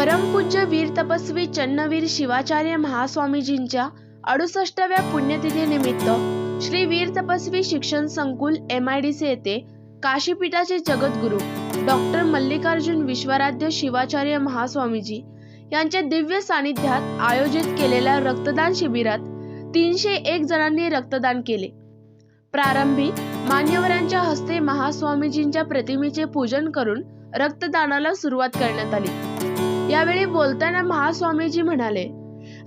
परमपूज्य वीर तपस्वी चन्नवीर शिवाचार्य महास्वामीजींच्या अडुसष्टाव्या पुण्यतिथीनिमित्त श्री वीर तपस्वी शिक्षण संकुल एम आय डी सी येथे काशीपीठाचे जगद्गुरू डॉक्टर मल्लिकार्जुन विश्वराध्य शिवाचार्य महास्वामीजी यांच्या दिव्य सानिध्यात आयोजित केलेल्या रक्तदान शिबिरात तीनशे एक जणांनी रक्तदान केले. प्रारंभी मान्यवरांच्या हस्ते महास्वामीजींच्या प्रतिमेचे पूजन करून रक्तदानाला सुरुवात करण्यात आली. यावेळी बोलताना महास्वामीजी म्हणाले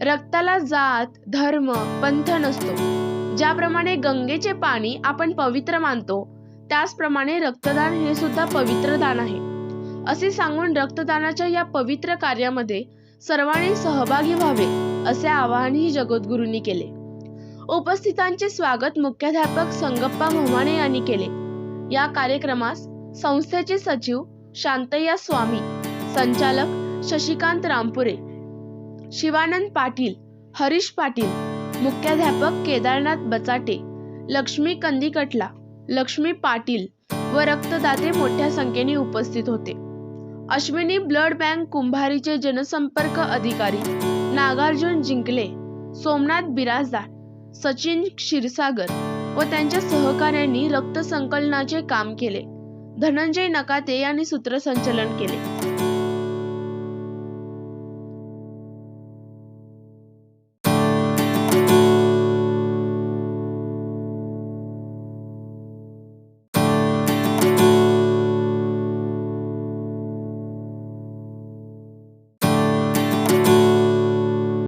रक्ताला जात धर्म पंथ नसतो. ज्याप्रमाणे गंगेचे पाणी आपण पवित्र मानतो त्याचप्रमाणे रक्तदान हे सुद्धा पवित्र दान आहे. असे सांगून रक्तदानाच्या या पवित्र कार्यामध्ये सर्वांनी सहभागी व्हावे असे आवाहनही जगद्गुरूंनी केले. उपस्थितांचे स्वागत मुख्याध्यापक संगप्पा मोमाणे यांनी केले. या कार्यक्रमास संस्थेचे सचिव शांतय्या स्वामी संचालक शशिकांत रामपुरे शिवानंद पाटील हरीश पाटील मुख्याध्यापक केदारनाथ बचाटे लक्ष्मी कंदिकटला लक्ष्मी पाटील व रक्तदाते मोठ्या संख्येने उपस्थित होते. अश्विनी ब्लड बँक कुंभारीचे जनसंपर्क अधिकारी नागार्जुन जिंकले सोमनाथ बिराजदार सचिन क्षीरसागर व त्यांच्या सहकाऱ्यांनी रक्त संकलनाचे काम केले. धनंजय नकाते यांनी सूत्रसंचलन केले.